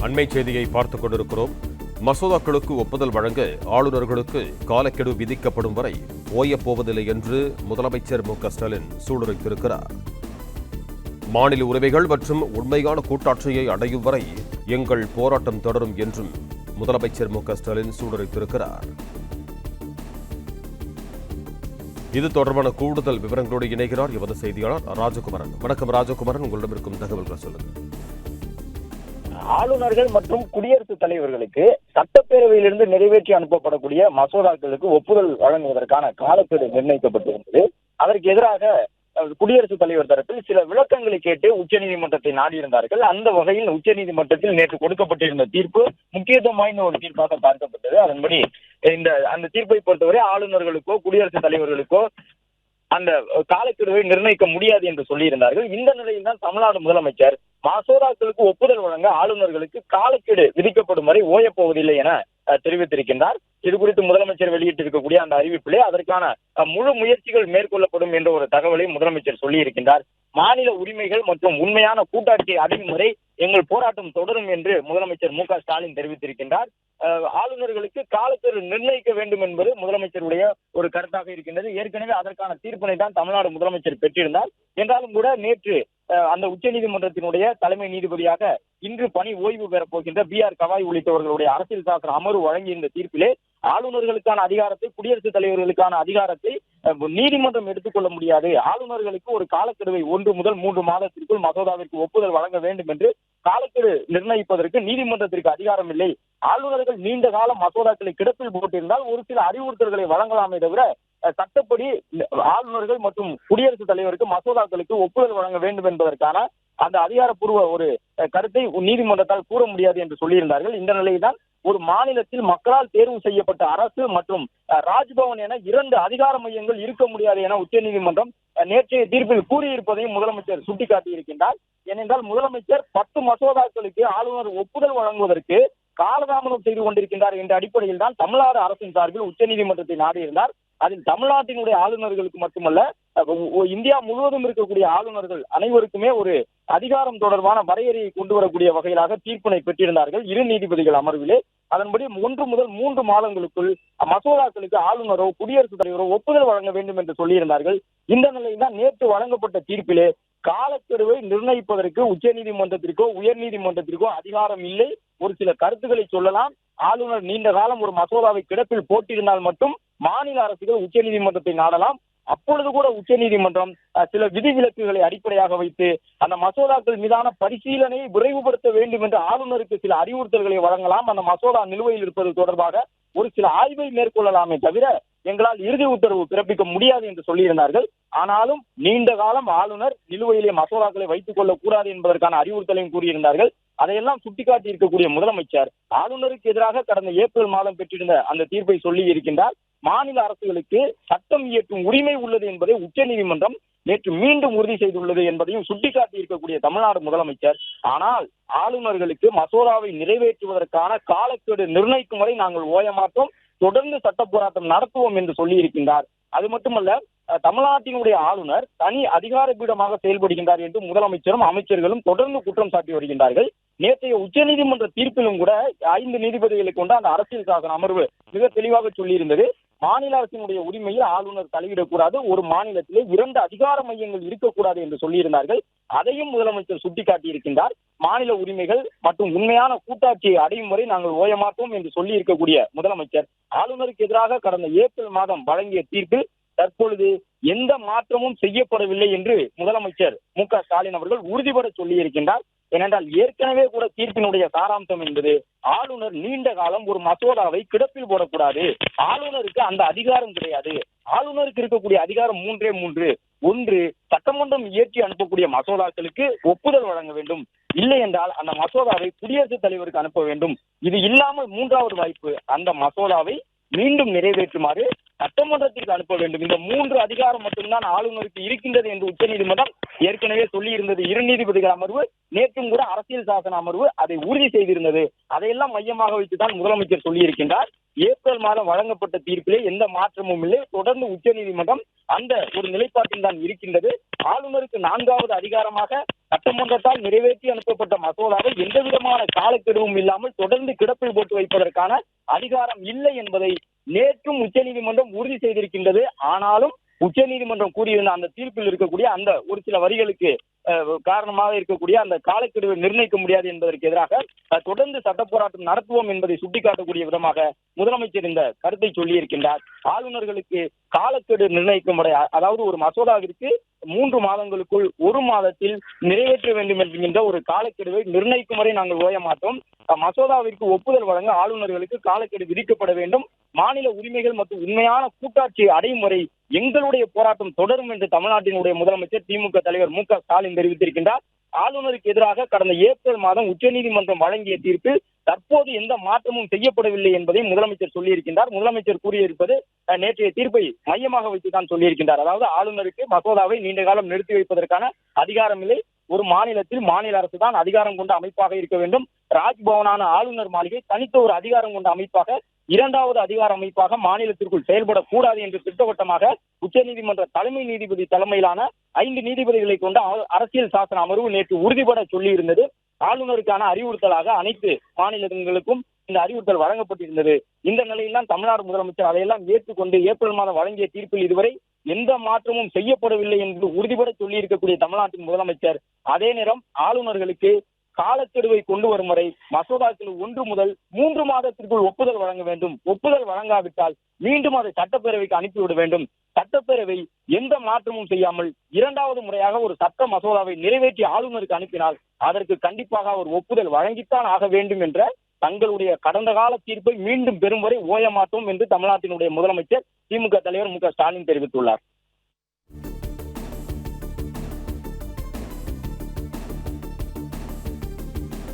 அண்மை செய்தியை பார்த்துக் கொண்டிருக்கிறோம். மசோதாக்களுக்கு ஒப்புதல் வழங்க ஆளுநர்களுக்கு காலக்கெடு விதிக்கப்படும் வரை ஓயப் போவதில்லை என்று முதலமைச்சர் மு க ஸ்டாலின் சூளுரைத்திருக்கிறார். மாநில உரிமைகள் மற்றும் உண்மையான கூட்டாட்சியை அடையும் வரை எங்கள் போராட்டம் தொடரும் என்றும் முதலமைச்சர் மு க ஸ்டாலின் சூளுரைத்திருக்கிறார். இது தொடர்பான கூடுதல் விவரங்களோடு இணைகிறார் எமது செய்தியாளர் ராஜகுமாரன். வணக்கம் ராஜகுமாரன். உங்களிடம் இருக்கும் தகவல்கள் சொல்லுங்கள். ஆளுநர்கள் மற்றும் குடியரசுத் தலைவர்களுக்கு சட்டப்பேரவையிலிருந்து நிறைவேற்றி அனுப்பப்படக்கூடிய மசோதாக்களுக்கு ஒப்புதல் வழங்குவதற்கான காலக்கெடு நிர்ணயிக்கப்பட்டிருந்தது. அதற்கு எதிராக குடியரசுத் தலைவர் தரப்பில் சில விளக்கங்களை கேட்டு உச்சநீதிமன்றத்தை நாடியிருந்தார்கள். அந்த வகையில் உச்சநீதிமன்றத்தில் நேற்று கொடுக்கப்பட்டிருந்த தீர்ப்பு முக்கியத்துவம் வாய்ந்த ஒரு தீர்ப்பாக பார்க்கப்பட்டது. அதன்படி இந்த அந்த தீர்ப்பை பொறுத்தவரை ஆளுநர்களுக்கோ குடியரசுத் தலைவர்களுக்கோ அந்த காலக்கெடுவை நிர்ணயிக்க முடியாது என்று சொல்லியிருந்தார்கள். இந்த நிலையில் தான் தமிழ்நாடு முதலமைச்சர் மசோதாக்களுக்கு ஒப்புதல் வழங்க ஆளுநர்களுக்கு காலக்கெடு விதிக்கப்படும் வரை ஓயப் போவதில்லை என தெரிவித்திருக்கின்றார். இது குறித்து முதலமைச்சர் வெளியிட்டிருக்கக்கூடிய அந்த அறிவிப்பிலே அதற்கான முழு முயற்சிகள் மேற்கொள்ளப்படும் என்ற ஒரு தகவலை முதலமைச்சர் சொல்லியிருக்கின்றார். மாநில உரிமைகள் மற்றும் உண்மையான கூட்டாட்சி அடையும் வரை எங்கள் போராட்டம் தொடரும் என்று முதலமைச்சர் மு ஸ்டாலின் தெரிவித்திருக்கின்றார். ஆளுநர்களுக்கு காலக்கெடு நிர்ணயிக்க வேண்டும் என்பது முதலமைச்சருடைய ஒரு கருத்தாக இருக்கின்றது. ஏற்கனவே அதற்கான தீர்ப்பினை தான் தமிழ்நாடு முதலமைச்சர் பெற்றிருந்தார். என்றாலும் கூட நேற்று அந்த உச்சநீதிமன்றத்தினுடைய தலைமை நீதிபதியாக இன்று பணி ஓய்வு பெறப் போகின்ற பி ஆர் கவாய் உள்ளிட்டவர்களுடைய அரசியல் சாசன அமர்வு வழங்கியிருந்த தீர்ப்பிலே ஆளுநர்களுக்கான அதிகாரத்தை குடியரசுத் தலைவர்களுக்கான அதிகாரத்தை நீதிமன்றம் எடுத்துக்கொள்ள முடியாது. ஆளுநர்களுக்கு ஒரு காலக்கெடுவை ஒன்று முதல் மூன்று மாதத்திற்குள் மசோதாவிற்கு ஒப்புதல் வழங்க வேண்டும் என்று காலக்கெடு நிர்ணயிப்பதற்கு நீதிமன்றத்திற்கு அதிகாரம் இல்லை. ஆளுநர்கள் நீண்ட காலம் மசோதாக்களை கிடப்பில் போட்டிருந்தால் ஒரு சில அறிவுறுத்தல்களை வழங்கலாமே தவிர சட்டப்படி ஆளுநர்கள் மற்றும் குடியரசுத் தலைவருக்கு மசோதாக்களுக்கு ஒப்புதல் வழங்க வேண்டும் என்பதற்கான அந்த அதிகாரப்பூர்வ ஒரு கருத்தை நீதிமன்றத்தால் கூற முடியாது என்று சொல்லியிருந்தார்கள். இந்த நிலையில்தான் ஒரு மாநிலத்தில் மக்களால் தேர்வு செய்யப்பட்ட அரசு மற்றும் ராஜ்பவன் என இரண்டு அதிகார மையங்கள் இருக்க முடியாது என உச்சநீதிமன்றம் நேற்றைய தீர்ப்பில் கூறியிருப்பதையும் முதலமைச்சர் சுட்டிக்காட்டியிருக்கின்றார். ஏனென்றால் முதலமைச்சர் பத்து மசோதாக்களுக்கு ஆளுநர் ஒப்புதல் வழங்குவதற்கு காலதாமதம் செய்து கொண்டிருக்கின்றார் என்ற அடிப்படையில் தான் தமிழ்நாடு அரசின் சார்பில் உச்சநீதிமன்றத்தை நாடியிருந்தார். அதில் தமிழ்நாட்டினுடைய ஆளுநர்களுக்கு மட்டுமல்ல இந்தியா முழுவதும் இருக்கக்கூடிய ஆளுநர்கள் அனைவருக்குமே ஒரு அதிகாரம் தொடர்பான வரையறையை கொண்டு வரக்கூடிய வகையிலாக தீர்ப்பினை பெற்றிருந்தார்கள் இரு நீதிபதிகள் அமர்விலே. அதன்படி ஒன்று முதல் மூன்று மாதங்களுக்குள் மசோதாக்களுக்கு ஆளுநரோ குடியரசுத் தலைவரோ ஒப்புதல் வழங்க வேண்டும் என்று சொல்லியிருந்தார்கள். இந்த நிலையில் தான் நேற்று வழங்கப்பட்ட தீர்ப்பிலே காலக்கெடுவை நிர்ணயிப்பதற்கு உச்சநீதிமன்றத்திற்கோ உயர்நீதிமன்றத்திற்கோ அதிகாரம் இல்லை. ஒரு சில கருத்துக்களை சொல்லலாம். ஆளுநர் நீண்ட காலம் ஒரு மசோதாவை கிடப்பில் போட்டிருந்தால் மட்டும் மாநில அரசுகள் உச்சநீதிமன்றத்தை நாடலாம். அப்பொழுது கூட உச்சநீதிமன்றம் சில விதிவிலக்குகளை அடிப்படையாக வைத்து அந்த மசோதாக்கள் மீதான பரிசீலனையை விரைவுபடுத்த வேண்டும் என்று ஆளுநருக்கு சில அறிவுறுத்தல்களை வழங்கலாம். அந்த மசோதா நிலுவையில் இருப்பது தொடர்பாக ஒரு சில ஆய்வை மேற்கொள்ளலாமே தவிர எங்களால் இறுதி உத்தரவு பிறப்பிக்க முடியாது என்று சொல்லியிருந்தார்கள். ஆனாலும் நீண்ட காலம் ஆளுநர் நிலுவையிலே மசோதாக்களை வைத்துக் கொள்ளக் கூடாது என்பதற்கான அறிவுறுத்தலையும் கூறியிருந்தார்கள். அதையெல்லாம் சுட்டிக்காட்டி இருக்கக்கூடிய முதலமைச்சர் ஆளுநருக்கு எதிராக கடந்த ஏப்ரல் மாதம் பெற்றிருந்த அந்த தீர்ப்பை சொல்லி இருக்கின்றார் மாநில அரசுகளுக்கு சட்டம் இயற்றும் உரிமை உள்ளது என்பதை உச்சநீதிமன்றம் நேற்று மீண்டும் உறுதி செய்துள்ளது என்பதையும் சுட்டிக்காட்டி இருக்கக்கூடிய தமிழ்நாடு முதலமைச்சர். ஆனால் ஆளுநர்களுக்கு மசோதாவை நிறைவேற்றுவதற்கான காலக்கெடு நிர்ணயிக்கும் வரை நாங்கள் ஓய மாட்டோம் தொடர்ந்து சட்ட போராட்டம் நடத்துவோம் என்று சொல்லி இருக்கின்றார் அது மட்டுமல்ல தமிழ்நாட்டினுடைய ஆளுநர் தனி அதிகார பீடமாக செயல்படுகின்றார் என்று முதலமைச்சரும் அமைச்சர்களும் தொடர்ந்து குற்றம் சாட்டி வருகின்றார்கள். நேற்றைய உச்சநீதிமன்ற தீர்ப்பிலும் கூட ஐந்து நீதிபதிகளை கொண்ட அந்த அரசியல் சாசன அமர்வு மிக தெளிவாக சொல்லியிருந்தது. மாநில அரசினுடைய உரிமையில் ஆளுநர் தலையிடக்கூடாது ஒரு மாநிலத்திலே இரண்டு அதிகார மையங்கள் இருக்கக்கூடாது என்று சொல்லியிருந்தார்கள். அதையும் முதலமைச்சர் சுட்டிக்காட்டியிருக்கின்றார். மாநில உரிமைகள் மற்றும் உண்மையான கூட்டாட்சியை அடையும் வரை நாங்கள் ஓயமாட்டோம் என்று சொல்லி இருக்கக்கூடிய முதலமைச்சர் ஆளுநருக்கு எதிராக கடந்த ஏப்ரல் மாதம் வழங்கிய தீர்ப்பில் தற்பொழுது எந்த மாற்றமும் செய்யப்படவில்லை என்று முதலமைச்சர் மு க ஸ்டாலின் அவர்கள் உறுதிபட சொல்லியிருக்கின்றார். ஏனென்றால் ஏற்கனவே கூட தீர்ப்பினுடைய சாராம்சம் என்பது ஆளுநர் நீண்ட காலம் ஒரு மசோதாவை கிடப்பில் போடக்கூடாது. ஆளுநருக்கு அந்த அதிகாரம் கிடையாது. ஆளுநருக்கு இருக்கக்கூடிய அதிகாரம் மூன்றே மூன்று. ஒன்று சட்டமன்றம் இயற்றி அனுப்பக்கூடிய மசோதாக்களுக்கு ஒப்புதல் வழங்க வேண்டும். இல்லை என்றால் அந்த மசோதாவை குடியரசுத் தலைவருக்கு அனுப்ப வேண்டும். இது இல்லாமல் மூன்றாவது வாய்ப்பு. அந்த மசோதாவை மீண்டும் நிறைவேற்றுமாறு சட்டமன்றத்திற்கு அனுப்ப வேண்டும். இந்த மூன்று அதிகாரம் மட்டும்தான் ஆளுநருக்கு இருக்கின்றது என்று உச்சநீதிமன்றம் ஏற்கனவே சொல்லி இருந்தது இரு நீதிபதிகள் அமர்வு நேற்றும் கூட அரசியல் சாசன அமர்வு அதை உறுதி செய்திருந்தது. அதையெல்லாம் மையமாக வைத்துதான் முதலமைச்சர் சொல்லியிருக்கின்றார். ஏப்ரல் மாதம் வழங்கப்பட்ட தீர்ப்பிலே எந்த மாற்றமும் இல்லை. தொடர்ந்து உச்சநீதிமன்றம் அந்த ஒரு நிலைப்பாட்டில் தான் இருக்கின்றது. ஆளுநருக்கு நான்காவது அதிகாரமாக சட்டமன்றத்தால் நிறைவேற்றி அனுப்பப்பட்ட மசோதாவை எந்த விதமான காலக்கெடுவும் இல்லாமல் தொடர்ந்து கிடப்பில் போட்டு வைப்பதற்கான அதிகாரம் இல்லை என்பதை நேற்றும் உச்சநீதிமன்றம் உறுதி செய்திருக்கின்றது. ஆனாலும் உச்சநீதிமன்றம் கூறியிருந்த அந்த தீர்ப்பில் இருக்கக்கூடிய அந்த ஒரு சில வரிகளுக்கு காரணமாக இருக்கக்கூடிய அந்த காலக்கெடுவை நிர்ணயிக்க முடியாது என்பதற்கு எதிராக தொடர்ந்து சட்ட போராட்டம் நடத்துவோம் என்பதை சுட்டிக்காட்டக்கூடிய விதமாக முதலமைச்சர் இந்த கருத்தை சொல்லியிருக்கின்றார். ஆளுநர்களுக்கு காலக்கெடு நிர்ணயிக்கும் முறை அதாவது ஒரு மசோதாவிற்கு மூன்று மாதங்களுக்குள் ஒரு மாதத்தில் நிறைவேற்ற வேண்டும் என்கின்ற ஒரு காலக்கெடுவை நிர்ணயிக்கும் வரை நாங்கள் ஓய மாட்டோம். மசோதாவிற்கு ஒப்புதல் வழங்க ஆளுநர்களுக்கு காலக்கெடு விதிக்கப்பட வேண்டும். மாநில உரிமைகள் மற்றும் உண்மையான கூட்டாட்சி அடையும் வரை எங்களுடைய போராட்டம் தொடரும் என்று தமிழ்நாட்டினுடைய முதலமைச்சர் திமுக தலைவர் மு க ஸ்டாலின் தெரிவித்திருக்கின்றார். ஆளுநருக்கு எதிராக கடந்த ஏப்ரல் மாதம் உச்சநீதிமன்றம் வழங்கிய தீர்ப்பில் தற்போது எந்த மாற்றமும் செய்யப்படவில்லை என்பதை முதலமைச்சர் சொல்லியிருக்கின்றார். முதலமைச்சர் கூறியிருப்பது அஹ், நேற்றைய தீர்ப்பை மையமாக வைத்துதான் சொல்லியிருக்கின்றார். அதாவது ஆளுநருக்கு மசோதாவை நீண்ட காலம் நிறுத்தி வைப்பதற்கான அதிகாரம் இல்லை ஒரு மாநிலத்தில் மாநில அரசு தான் அதிகாரம் கொண்ட அமைப்பாக இருக்க வேண்டும். ராஜ்பவனான ஆளுநர் மாளிகை தனித்த ஒரு அதிகாரம் கொண்ட அமைப்பாக இரண்டாவது அதிகார அமைப்பாக மாநிலத்திற்குள் செயல்படக்கூடாது என்று திட்டவட்டமாக உச்சநீதிமன்ற தலைமை நீதிபதி தலைமையிலான ஐந்து நீதிபதிகளை கொண்ட அரசியல் சாசன அமர்வு நேற்று உறுதிபட சொல்லியிருந்தது. ஆளுநருக்கான அறிவுறுத்தலாக அனைத்து மாநிலங்களுக்கும் இந்த அறிவுறுத்தல் வழங்கப்பட்டிருந்தது. இந்த நிலையில் தான் தமிழ்நாடு முதலமைச்சர் அதையெல்லாம் ஏற்றுக்கொண்டு ஏப்ரல் மாதம் வழங்கிய தீர்ப்பில் இதுவரை எந்த மாற்றமும் செய்யப்படவில்லை என்று உறுதிபட சொல்லியிருக்கக்கூடிய தமிழ்நாட்டின் முதலமைச்சர் அதே நேரம் ஆளுநர்களுக்கு காலக்கெடுவை கொண்டு வரும் வரை மசோதாக்கள் ஒன்று முதல் மூன்று மாதத்திற்குள் ஒப்புதல் வழங்க வேண்டும். ஒப்புதல் வழங்காவிட்டால் மீண்டும் அதை சட்டப்பேரவைக்கு அனுப்பிவிட வேண்டும். சட்டப்பேரவை எந்த மாற்றமும் செய்யாமல் இரண்டாவது முறையாக ஒரு சட்ட மசோதாவை நிறைவேற்றி ஆளுநருக்கு அனுப்பினால் அதற்கு கண்டிப்பாக அவர் ஒப்புதல் வழங்கித்தான் ஆக வேண்டும் என்ற தங்களுடைய கடந்த கால தீர்ப்பை மீண்டும் பெறும் வரை ஓய மாட்டோம் என்று தமிழ்நாட்டினுடைய முதலமைச்சர் திமுக தலைவர் மு க ஸ்டாலின் தெரிவித்துள்ளார்.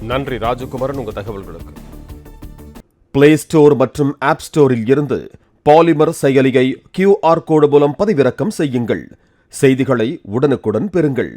நன்றி ராஜகுமாரன் உங்க தகவல்களுக்கு. பிளே ஸ்டோர் மற்றும் ஆப் ஸ்டோரில் இருந்து பாலிமர் செயலியை கியூஆர் கோடு மூலம் பதிவிறக்கம் செய்யுங்கள். செய்திகளை உடனுக்குடன் பெறுங்கள்.